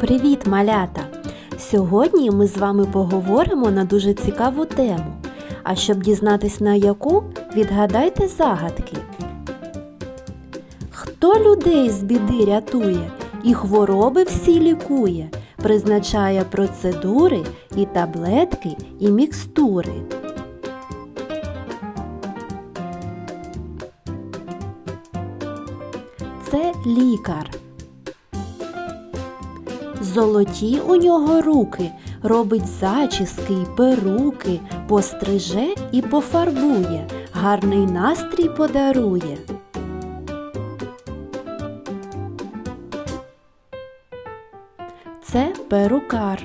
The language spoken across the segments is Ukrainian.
Привіт, малята! Сьогодні ми з вами поговоримо на дуже цікаву тему. А щоб дізнатись на яку, відгадайте загадки. Хто людей з біди рятує і хвороби всі лікує, призначає процедури і таблетки, і мікстури. Це лікар. Золоті у нього руки, робить зачіски й перуки, постриже і пофарбує, гарний настрій подарує. Це перукар.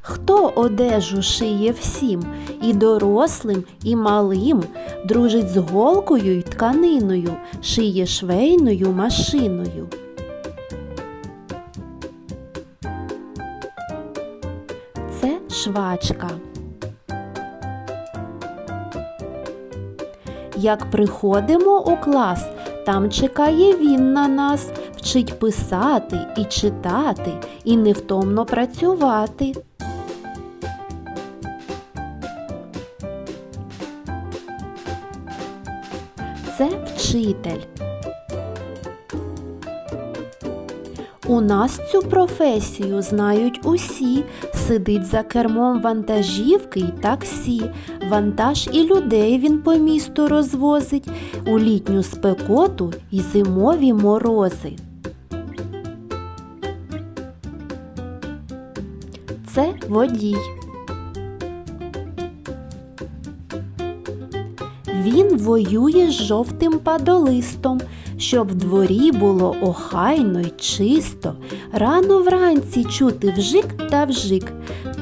Хто одежу шиє всім, і дорослим, і малим, дружить з голкою й тканиною, шиє швейною машиною. Швачка. Як приходимо у клас, там чекає він на нас, вчить писати і читати, і невтомно працювати. Це вчитель. У нас цю професію знають усі. Сидить за кермом вантажівки й таксі. Вантаж і людей він по місту розвозить у літню спекоту і зимові морози. Це водій. Він воює з жовтим падолистом, щоб в дворі було охайно й чисто. Рано вранці чути вжик та вжик.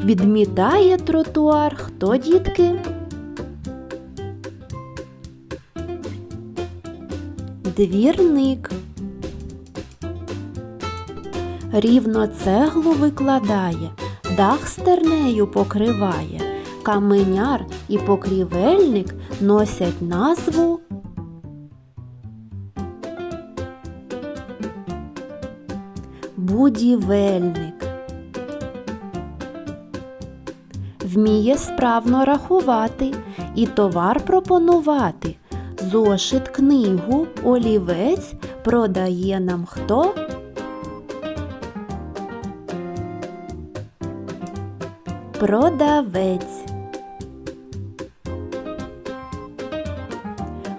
Відмітає тротуар хто, дітки? Двірник. Рівно цеглу викладає, дах стернею покриває. Каменяр і покрівельник носять назву будівельник. Вміє справно рахувати і товар пропонувати. Зошит, книгу, олівець продає нам хто? Продавець.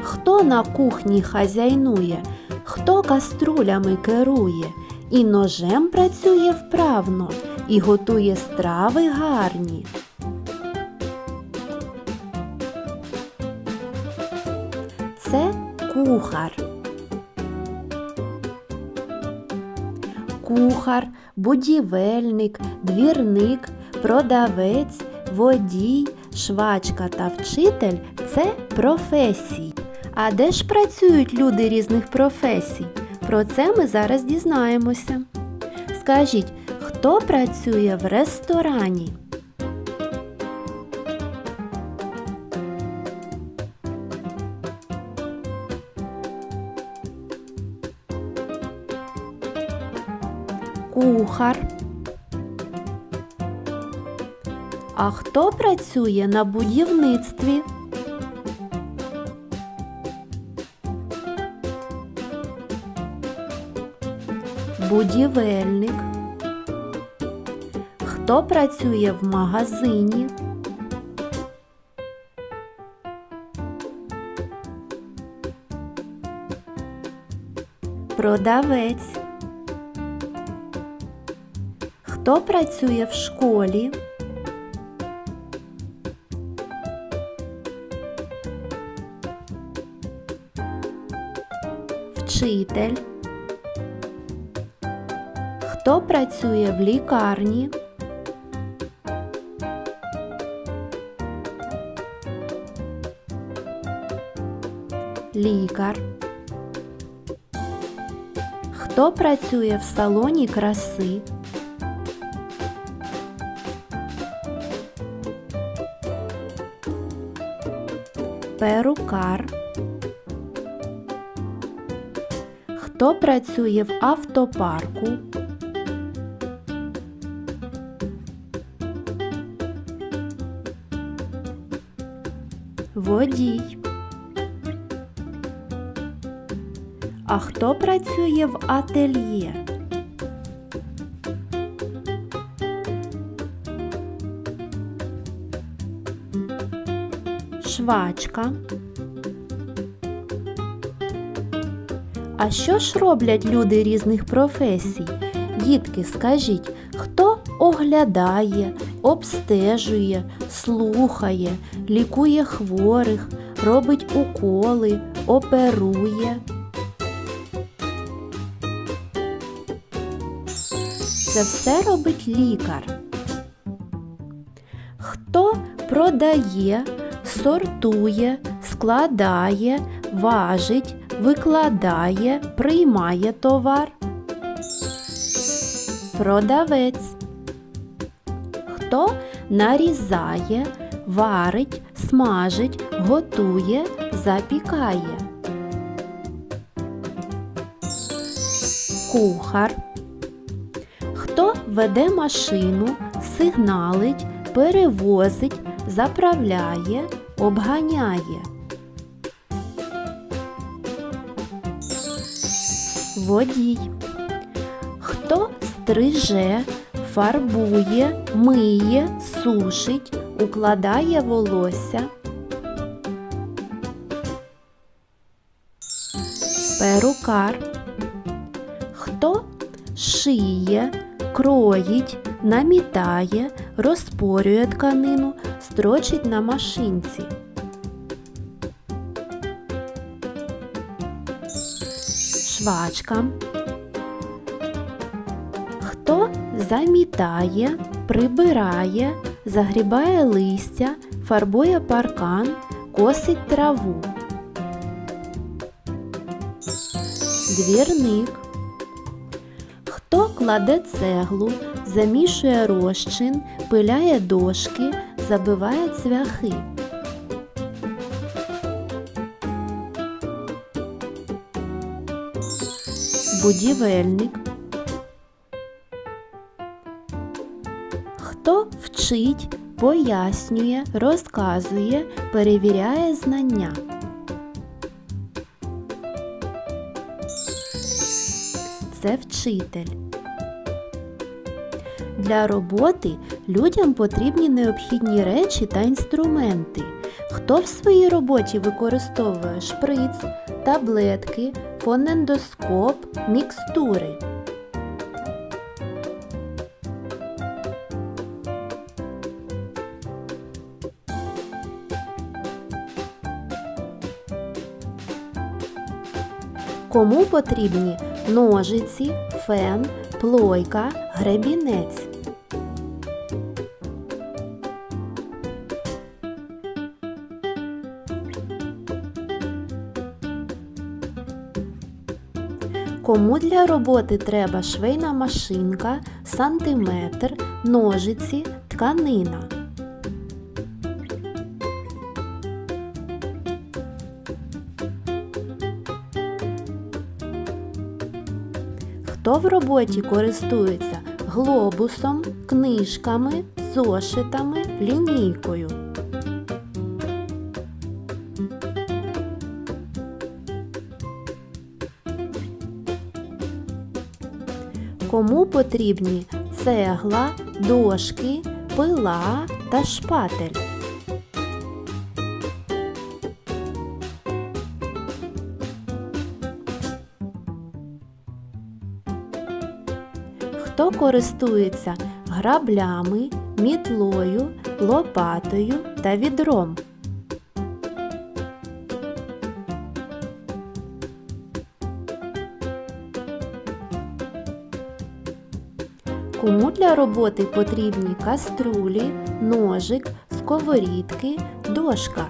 Хто на кухні хазяйнує, хто каструлями керує, і ножем працює вправно, і готує страви гарні. Це кухар. Кухар, будівельник, двірник, продавець, водій, швачка та вчитель це професії. А де ж працюють люди різних професій? Про це ми зараз дізнаємося. Скажіть, хто працює в ресторані? Кухар. А хто працює на будівництві? Будівельник. Хто працює в магазині? Продавець. Хто працює в школі? Вчитель. Хто працює в лікарні? Лікар. Хто працює в салоні краси? Перукар. Хто працює в автопарку? Водій. А хто працює в ательє? Швачка. А що ж роблять люди різних професій? Дітки, скажіть, хто оглядає, обстежує, слухає, лікує хворих, робить уколи, оперує? Це все робить лікар. Хто продає, сортує, складає, важить, викладає, приймає товар? Продавець. Хто нарізає, варить, смажить, готує, запікає? Кухар. Хто веде машину, сигналить, перевозить, заправляє, обганяє? Водій. Хто стриже, фарбує, миє, сушить, укладає волосся? Перукар. Хто шиє, кроїть, намітає, розпорює тканину, строчить на машинці. Швачка. Хто замітає, прибирає, загрібає листя, фарбує паркан, косить траву. Двірник. Хто кладе цеглу, замішує розчин, пиляє дошки, забиває цвяхи. Будівельник. Вчить, пояснює, розказує, перевіряє знання. Це вчитель. Для роботи людям потрібні необхідні речі та інструменти. Хто в своїй роботі використовує шприц, таблетки, фонендоскоп, мікстури? Кому потрібні ножиці, фен, плойка, гребінець? Кому для роботи треба швейна машинка, сантиметр, ножиці, тканина? Хто в роботі користується глобусом, книжками, зошитами, лінійкою? Кому потрібні цегла, дошки, пила та шпатель? Хто користується граблями, мітлою, лопатою та відром? Кому для роботи потрібні каструлі, ножик, сковорідки, дошка?